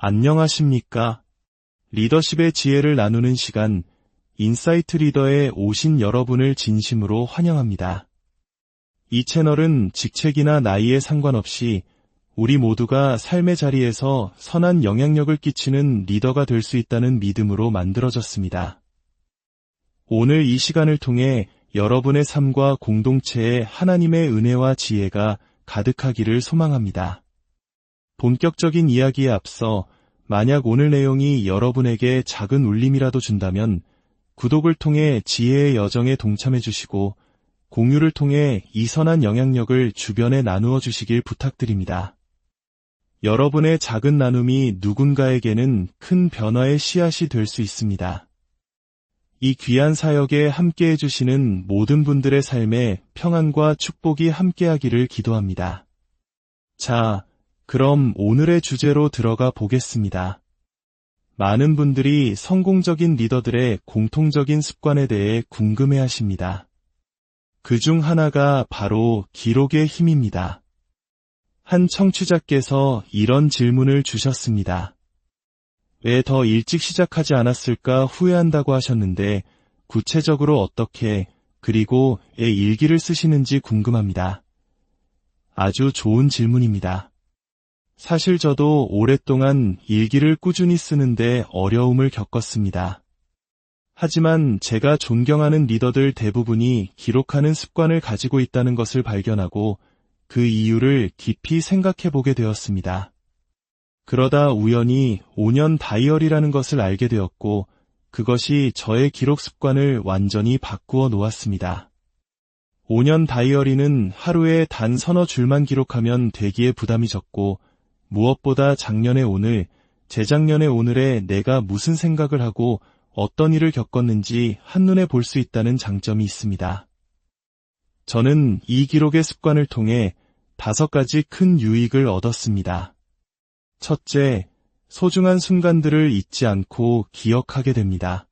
안녕하십니까? 리더십의 지혜를 나누는 시간, 인사이트 리더에 오신 여러분을 진심으로 환영합니다. 이 채널은 직책이나 나이에 상관없이 우리 모두가 삶의 자리에서 선한 영향력을 끼치는 리더가 될 수 있다는 믿음으로 만들어졌습니다. 오늘 이 시간을 통해 여러분의 삶과 공동체에 하나님의 은혜와 지혜가 가득하기를 소망합니다. 본격적인 이야기에 앞서 만약 오늘 내용이 여러분에게 작은 울림이라도 준다면 구독을 통해 지혜의 여정에 동참해 주시고 공유를 통해 이 선한 영향력을 주변에 나누어 주시길 부탁드립니다. 여러분의 작은 나눔이 누군가에게는 큰 변화의 씨앗이 될 수 있습니다. 이 귀한 사역에 함께 해 주시는 모든 분들의 삶에 평안과 축복이 함께하기를 기도합니다. 자, 그럼 오늘의 주제로 들어가 보겠습니다. 많은 분들이 성공적인 리더들의 공통적인 습관에 대해 궁금해 하십니다. 그 중 하나가 바로 기록의 힘입니다. 한 청취자께서 이런 질문을 주셨습니다. 왜 더 일찍 시작하지 않았을까 후회한다고 하셨는데 구체적으로 어떻게 그리고 애 일기를 쓰시는지 궁금합니다. 아주 좋은 질문입니다. 사실 저도 오랫동안 일기를 꾸준히 쓰는데 어려움을 겪었습니다. 하지만 제가 존경하는 리더들 대부분이 기록하는 습관을 가지고 있다는 것을 발견하고 그 이유를 깊이 생각해 보게 되었습니다. 그러다 우연히 5년 다이어리라는 것을 알게 되었고 그것이 저의 기록 습관을 완전히 바꾸어 놓았습니다. 5년 다이어리는 하루에 단 서너 줄만 기록하면 되기에 부담이 적고 무엇보다 작년의 오늘, 재작년의 오늘에 내가 무슨 생각을 하고 어떤 일을 겪었는지 한눈에 볼 수 있다는 장점이 있습니다. 저는 이 기록의 습관을 통해 다섯 가지 큰 유익을 얻었습니다. 첫째, 소중한 순간들을 잊지 않고 기억하게 됩니다.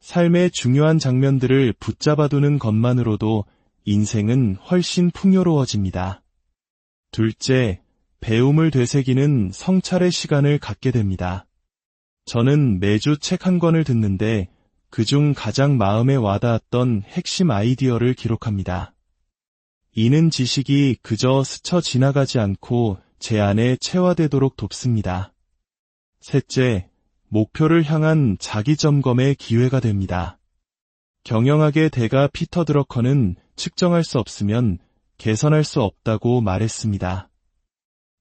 삶의 중요한 장면들을 붙잡아두는 것만으로도 인생은 훨씬 풍요로워집니다. 둘째, 배움을 되새기는 성찰의 시간을 갖게 됩니다. 저는 매주 책 한 권을 듣는데 그중 가장 마음에 와닿았던 핵심 아이디어를 기록합니다. 이는 지식이 그저 스쳐 지나가지 않고 제 안에 체화되도록 돕습니다. 셋째, 목표를 향한 자기 점검의 기회가 됩니다. 경영학의 대가 피터 드러커는 측정할 수 없으면 개선할 수 없다고 말했습니다.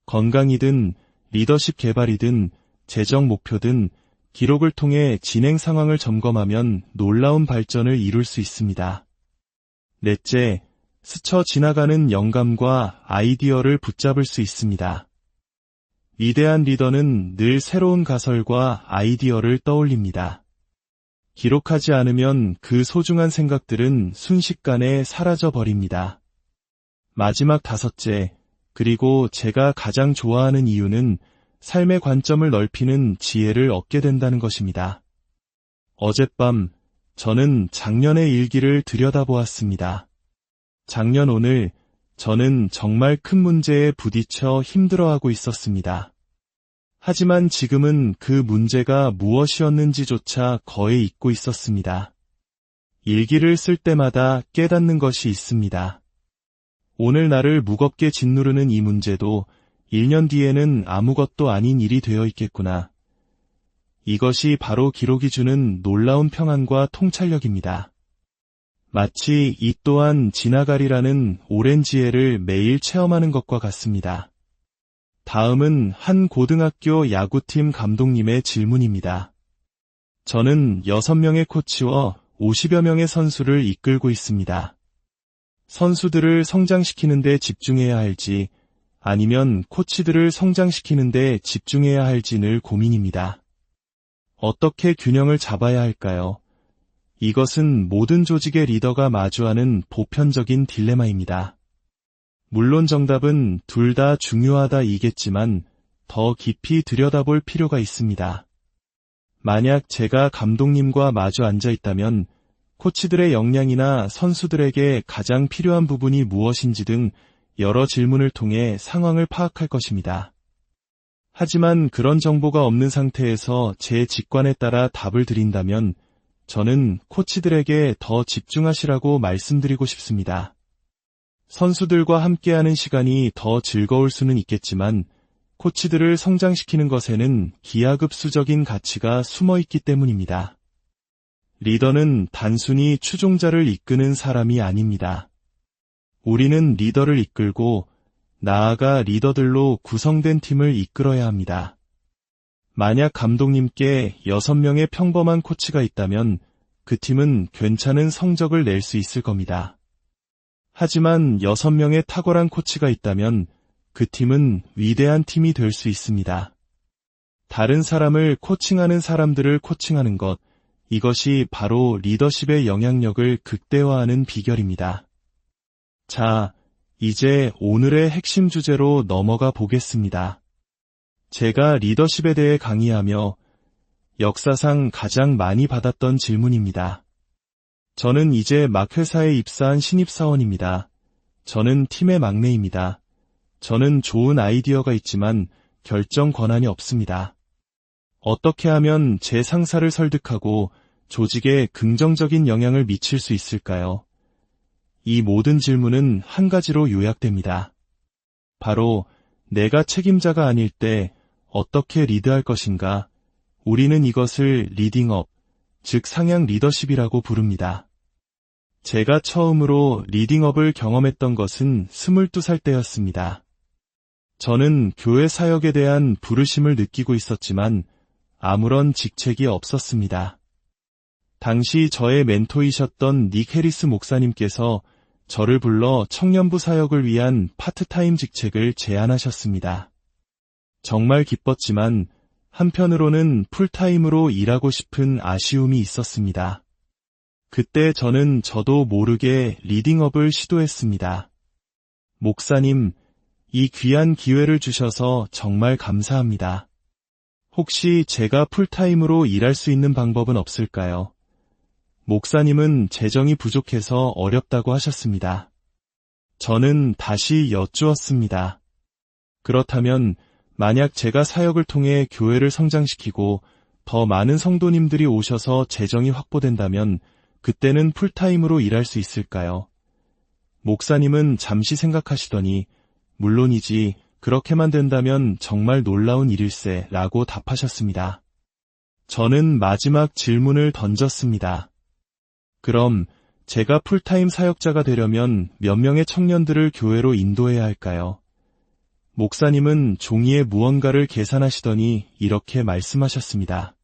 건강이든 리더십 개발이든 재정 목표든 기록을 통해 진행 상황을 점검하면 놀라운 발전을 이룰 수 있습니다. 넷째, 스쳐 지나가는 영감과 아이디어를 붙잡을 수 있습니다. 위대한 리더는 늘 새로운 가설과 아이디어를 떠올립니다. 기록하지 않으면 그 소중한 생각들은 순식간에 사라져 버립니다. 마지막 다섯째, 그리고 제가 가장 좋아하는 이유는 삶의 관점을 넓히는 지혜를 얻게 된다는 것입니다. 어젯밤 저는 작년의 일기를 들여다보았습니다. 작년 오늘 저는 정말 큰 문제에 부딪혀 힘들어하고 있었습니다. 하지만 지금은 그 문제가 무엇이었는지조차 거의 잊고 있었습니다. 일기를 쓸 때마다 깨닫는 것이 있습니다. 오늘 나를 무겁게 짓누르는 이 문제도 1년 뒤에는 아무것도 아닌 일이 되어 있겠구나. 이것이 바로 기록이 주는 놀라운 평안과 통찰력입니다. 마치 이 또한 지나가리라는 오랜 지혜를 매일 체험하는 것과 같습니다. 다음은 한 고등학교 야구팀 감독님의 질문입니다. 저는 6명의 코치와 50여 명의 선수를 이끌고 있습니다. 선수들을 성장시키는 데 집중해야 할지 아니면 코치들을 성장시키는 데 집중해야 할지 늘 고민입니다. 어떻게 균형을 잡아야 할까요? 이것은 모든 조직의 리더가 마주하는 보편적인 딜레마입니다. 물론 정답은 둘 다 중요하다 이겠지만 더 깊이 들여다볼 필요가 있습니다. 만약 제가 감독님과 마주 앉아 있다면 코치들의 역량이나 선수들에게 가장 필요한 부분이 무엇인지 등 여러 질문을 통해 상황을 파악할 것입니다. 하지만 그런 정보가 없는 상태에서 제 직관에 따라 답을 드린다면 저는 코치들에게 더 집중하시라고 말씀드리고 싶습니다. 선수들과 함께하는 시간이 더 즐거울 수는 있겠지만 코치들을 성장시키는 것에는 기하급수적인 가치가 숨어 있기 때문입니다. 리더는 단순히 추종자를 이끄는 사람이 아닙니다. 우리는 리더를 이끌고 나아가 리더들로 구성된 팀을 이끌어야 합니다. 만약 감독님께 6명의 평범한 코치가 있다면 그 팀은 괜찮은 성적을 낼 수 있을 겁니다. 하지만 6명의 탁월한 코치가 있다면 그 팀은 위대한 팀이 될 수 있습니다. 다른 사람을 코칭하는 사람들을 코칭하는 것, 이것이 바로 리더십의 영향력을 극대화하는 비결입니다. 자, 이제 오늘의 핵심 주제로 넘어가 보겠습니다. 제가 리더십에 대해 강의하며 역사상 가장 많이 받았던 질문입니다. 저는 이제 막 회사에 입사한 신입사원입니다. 저는 팀의 막내입니다. 저는 좋은 아이디어가 있지만 결정 권한이 없습니다. 어떻게 하면 제 상사를 설득하고 조직에 긍정적인 영향을 미칠 수 있을까요? 이 모든 질문은 한 가지로 요약됩니다. 바로 내가 책임자가 아닐 때 어떻게 리드할 것인가? 우리는 이것을 리딩업, 즉 상향 리더십이라고 부릅니다. 제가 처음으로 리딩업을 경험했던 것은 22살 때였습니다. 저는 교회 사역에 대한 부르심을 느끼고 있었지만 아무런 직책이 없었습니다. 당시 저의 멘토이셨던 닉 해리스 목사님께서 저를 불러 청년부 사역을 위한 파트타임 직책을 제안하셨습니다. 정말 기뻤지만 한편으로는 풀타임으로 일하고 싶은 아쉬움이 있었습니다. 그때 저는 저도 모르게 리딩업을 시도했습니다. 목사님, 이 귀한 기회를 주셔서 정말 감사합니다. 혹시 제가 풀타임으로 일할 수 있는 방법은 없을까요? 목사님은 재정이 부족해서 어렵다고 하셨습니다. 저는 다시 여쭈었습니다. 그렇다면 만약 제가 사역을 통해 교회를 성장시키고 더 많은 성도님들이 오셔서 재정이 확보된다면 그때는 풀타임으로 일할 수 있을까요? 목사님은 잠시 생각하시더니 물론이지 그렇게만 된다면 정말 놀라운 일일세 라고 답하셨습니다. 저는 마지막 질문을 던졌습니다. 그럼 제가 풀타임 사역자가 되려면 몇 명의 청년들을 교회로 인도해야 할까요? 목사님은 종이에 무언가를 계산하시더니 이렇게 말씀하셨습니다.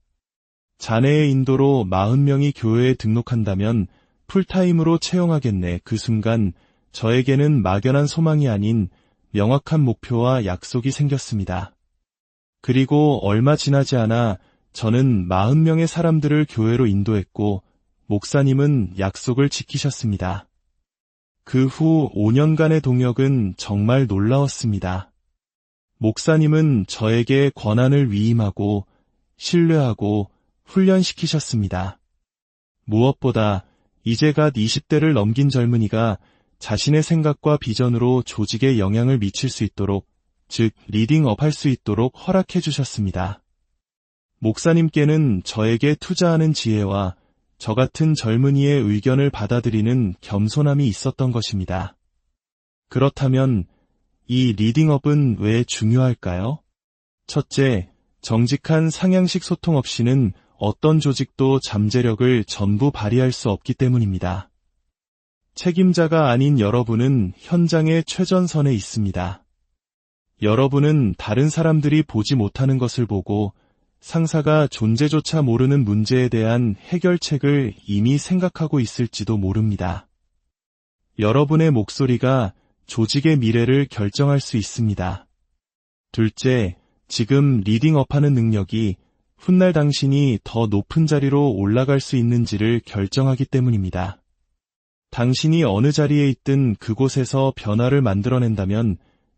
자네의 인도로 40명이 교회에 등록한다면 풀타임으로 채용하겠네. 그 순간 저에게는 막연한 소망이 아닌 명확한 목표와 약속이 생겼습니다. 그리고 얼마 지나지 않아 저는 40명의 사람들을 교회로 인도했고 목사님은 약속을 지키셨습니다. 그 후 5년간의 동역은 정말 놀라웠습니다. 목사님은 저에게 권한을 위임하고 신뢰하고 훈련시키셨습니다. 무엇보다 이제 갓 20대를 넘긴 젊은이가 자신의 생각과 비전으로 조직에 영향을 미칠 수 있도록, 즉 리딩업 할 수 있도록 허락해 주셨습니다. 목사님께는 저에게 투자하는 지혜와 저 같은 젊은이의 의견을 받아들이는 겸손함이 있었던 것입니다. 그렇다면 이 리딩업은 왜 중요할까요? 첫째, 정직한 상향식 소통 없이는 어떤 조직도 잠재력을 전부 발휘할 수 없기 때문입니다. 책임자가 아닌 여러분은 현장의 최전선에 있습니다. 여러분은 다른 사람들이 보지 못하는 것을 보고 상사가 존재조차 모르는 문제에 대한 해결책을 이미 생각하고 있을지도 모릅니다. 여러분의 목소리가 조직의 미래를 결정할 수 있습니다. 둘째, 지금 리딩업 하는 능력이 훗날 당신이 더 높은 자리로 올라갈 수 있는지를 결정하기 때문입니다. 당신이 어느 자리에 있든 그곳에서 변화를 만들어낸다면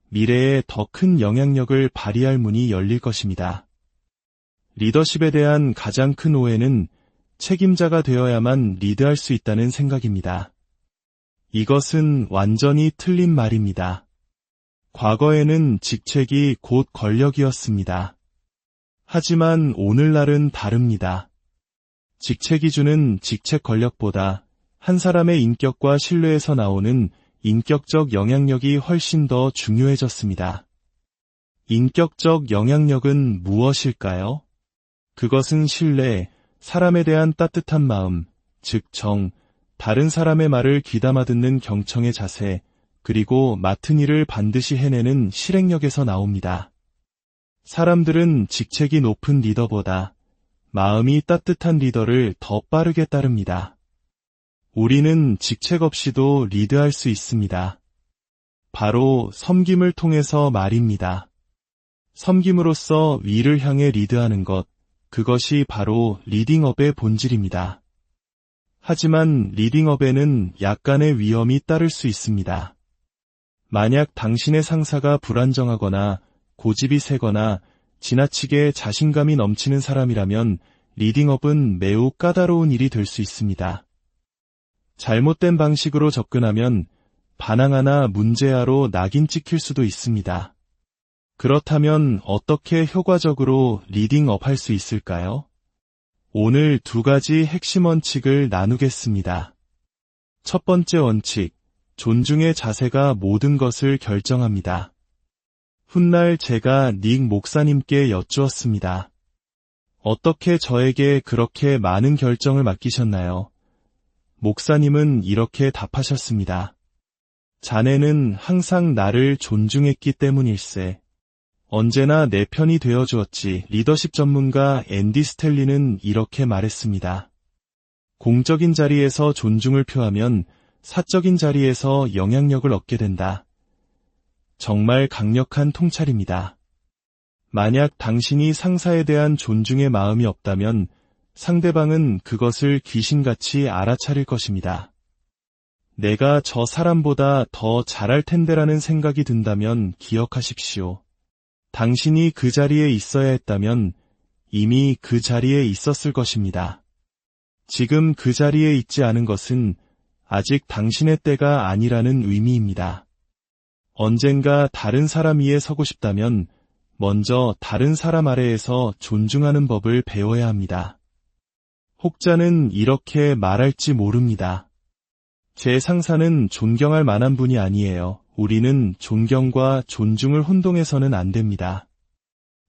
미래에 더 큰 영향력을 발휘할 문이 열릴 것입니다. 리더십에 대한 가장 큰 오해는 책임자가 되어야만 리드할 수 있다는 생각입니다. 이것은 완전히 틀린 말입니다. 과거에는 직책이 곧 권력이었습니다. 하지만 오늘날은 다릅니다. 직책이 주는 직책 권력보다 한 사람의 인격과 신뢰에서 나오는 인격적 영향력이 훨씬 더 중요해졌습니다. 인격적 영향력은 무엇일까요? 그것은 신뢰, 사람에 대한 따뜻한 마음, 즉 정, 다른 사람의 말을 귀담아 듣는 경청의 자세, 그리고 맡은 일을 반드시 해내는 실행력에서 나옵니다. 사람들은 직책이 높은 리더보다 마음이 따뜻한 리더를 더 빠르게 따릅니다. 우리는 직책 없이도 리드할 수 있습니다. 바로 섬김을 통해서 말입니다. 섬김으로써 위를 향해 리드하는 것, 그것이 바로 리딩업의 본질입니다. 하지만 리딩업에는 약간의 위험이 따를 수 있습니다. 만약 당신의 상사가 불안정하거나 고집이 세거나 지나치게 자신감이 넘치는 사람이라면 리딩업은 매우 까다로운 일이 될 수 있습니다. 잘못된 방식으로 접근하면 반항하나 문제아로 낙인 찍힐 수도 있습니다. 그렇다면 어떻게 효과적으로 리딩업 할 수 있을까요? 오늘 두 가지 핵심 원칙을 나누겠습니다. 첫 번째 원칙, 존중의 자세가 모든 것을 결정합니다. 훗날 제가 닉 목사님께 여쭈었습니다. 어떻게 저에게 그렇게 많은 결정을 맡기셨나요? 목사님은 이렇게 답하셨습니다. 자네는 항상 나를 존중했기 때문일세. 언제나 내 편이 되어 주었지. 리더십 전문가 앤디 스텔리는 이렇게 말했습니다. 공적인 자리에서 존중을 표하면 사적인 자리에서 영향력을 얻게 된다. 정말 강력한 통찰입니다. 만약 당신이 상사에 대한 존중의 마음이 없다면 상대방은 그것을 귀신같이 알아차릴 것입니다. 내가 저 사람보다 더 잘할 텐데라는 생각이 든다면 기억하십시오. 당신이 그 자리에 있어야 했다면 이미 그 자리에 있었을 것입니다. 지금 그 자리에 있지 않은 것은 아직 당신의 때가 아니라는 의미입니다. 언젠가 다른 사람 위에 서고 싶다면 먼저 다른 사람 아래에서 존중하는 법을 배워야 합니다. 혹자는 이렇게 말할지 모릅니다. 제 상사는 존경할 만한 분이 아니에요. 우리는 존경과 존중을 혼동해서는 안 됩니다.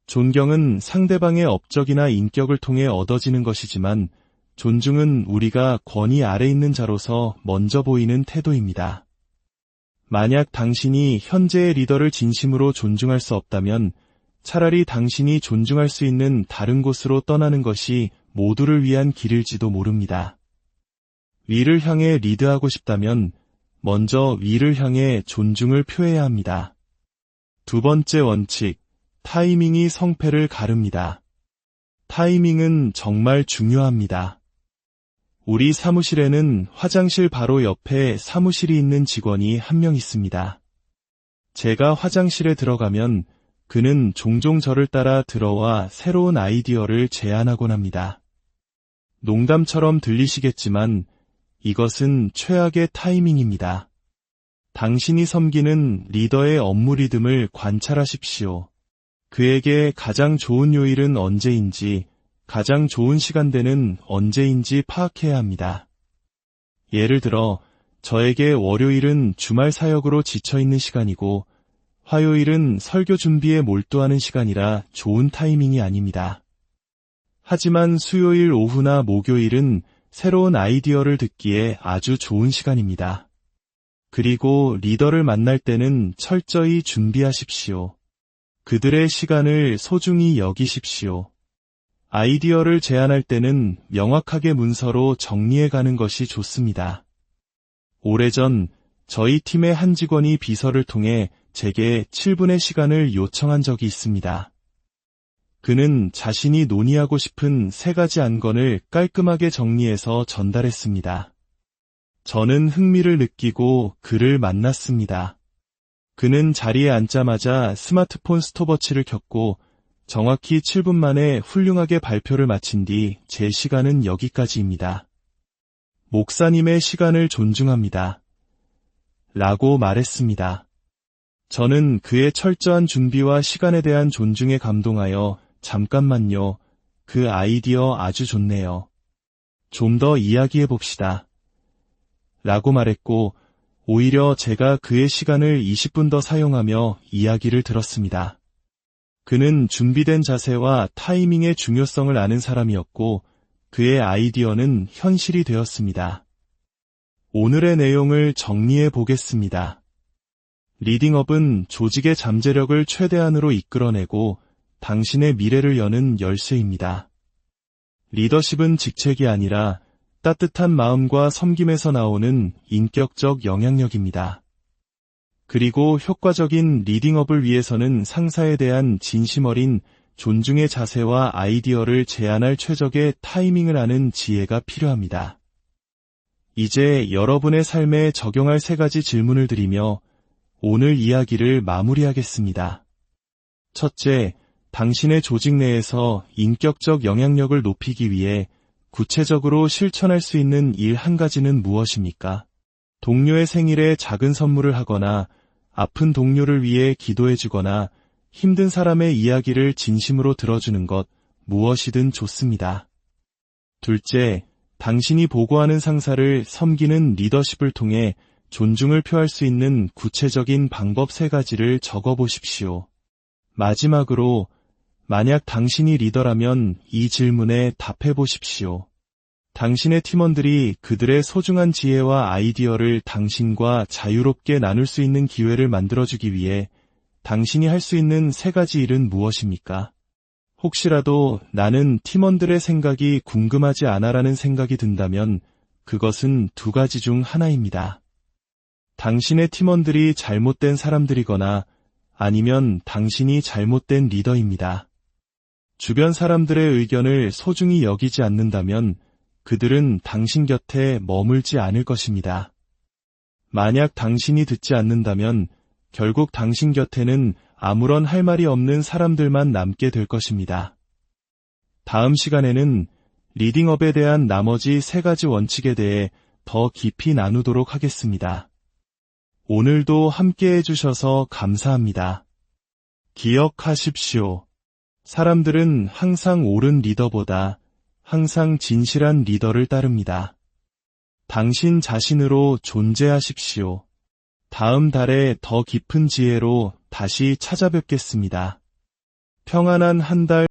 존경은 상대방의 업적이나 인격을 통해 얻어지는 것이지만 존중은 우리가 권위 아래 있는 자로서 먼저 보이는 태도입니다. 만약 당신이 현재의 리더를 진심으로 존중할 수 없다면 차라리 당신이 존중할 수 있는 다른 곳으로 떠나는 것이 모두를 위한 길일지도 모릅니다. 위를 향해 리드하고 싶다면 먼저 위를 향해 존중을 표해야 합니다. 두 번째 원칙, 타이밍이 성패를 가릅니다. 타이밍은 정말 중요합니다. 우리 사무실에는 화장실 바로 옆에 사무실이 있는 직원이 한 명 있습니다. 제가 화장실에 들어가면 그는 종종 저를 따라 들어와 새로운 아이디어를 제안하곤 합니다. 농담처럼 들리시겠지만 이것은 최악의 타이밍입니다. 당신이 섬기는 리더의 업무 리듬을 관찰하십시오. 그에게 가장 좋은 요일은 언제인지, 가장 좋은 시간대는 언제인지 파악해야 합니다. 예를 들어, 저에게 월요일은 주말 사역으로 지쳐있는 시간이고, 화요일은 설교 준비에 몰두하는 시간이라 좋은 타이밍이 아닙니다. 하지만 수요일 오후나 목요일은 새로운 아이디어를 듣기에 아주 좋은 시간입니다. 그리고 리더를 만날 때는 철저히 준비하십시오. 그들의 시간을 소중히 여기십시오. 아이디어를 제안할 때는 명확하게 문서로 정리해 가는 것이 좋습니다. 오래전 저희 팀의 한 직원이 비서를 통해 제게 7분의 시간을 요청한 적이 있습니다. 그는 자신이 논의하고 싶은 세 가지 안건을 깔끔하게 정리해서 전달했습니다. 저는 흥미를 느끼고 그를 만났습니다. 그는 자리에 앉자마자 스마트폰 스톱워치를 켰고 정확히 7분 만에 훌륭하게 발표를 마친 뒤 제 시간은 여기까지입니다. 목사님의 시간을 존중합니다. 라고 말했습니다. 저는 그의 철저한 준비와 시간에 대한 존중에 감동하여 잠깐만요. 그 아이디어 아주 좋네요. 좀 더 이야기해 봅시다. 라고 말했고, 오히려 제가 그의 시간을 20분 더 사용하며 이야기를 들었습니다. 그는 준비된 자세와 타이밍의 중요성을 아는 사람이었고, 그의 아이디어는 현실이 되었습니다. 오늘의 내용을 정리해 보겠습니다. 리딩업은 조직의 잠재력을 최대한으로 이끌어내고 당신의 미래를 여는 열쇠입니다. 리더십은 직책이 아니라 따뜻한 마음과 섬김에서 나오는 인격적 영향력입니다. 그리고 효과적인 리딩업을 위해서는 상사에 대한 진심 어린 존중의 자세와 아이디어를 제안할 최적의 타이밍을 아는 지혜가 필요합니다. 이제 여러분의 삶에 적용할 세 가지 질문을 드리며 오늘 이야기를 마무리하겠습니다. 첫째, 당신의 조직 내에서 인격적 영향력을 높이기 위해 구체적으로 실천할 수 있는 일 한 가지는 무엇입니까? 동료의 생일에 작은 선물을 하거나 아픈 동료를 위해 기도해주거나 힘든 사람의 이야기를 진심으로 들어주는 것 무엇이든 좋습니다. 둘째, 당신이 보고하는 상사를 섬기는 리더십을 통해 존중을 표할 수 있는 구체적인 방법 세 가지를 적어 보십시오. 마지막으로, 만약 당신이 리더라면 이 질문에 답해 보십시오. 당신의 팀원들이 그들의 소중한 지혜와 아이디어를 당신과 자유롭게 나눌 수 있는 기회를 만들어주기 위해 당신이 할 수 있는 세 가지 일은 무엇입니까? 혹시라도 나는 팀원들의 생각이 궁금하지 않아라는 생각이 든다면 그것은 두 가지 중 하나입니다. 당신의 팀원들이 잘못된 사람들이거나 아니면 당신이 잘못된 리더입니다. 주변 사람들의 의견을 소중히 여기지 않는다면 그들은 당신 곁에 머물지 않을 것입니다. 만약 당신이 듣지 않는다면 결국 당신 곁에는 아무런 할 말이 없는 사람들만 남게 될 것입니다. 다음 시간에는 리딩업에 대한 나머지 세 가지 원칙에 대해 더 깊이 나누도록 하겠습니다. 오늘도 함께 해주셔서 감사합니다. 기억하십시오. 사람들은 항상 옳은 리더보다 항상 진실한 리더를 따릅니다. 당신 자신으로 존재하십시오. 다음 달에 더 깊은 지혜로 다시 찾아뵙겠습니다. 평안한 한 달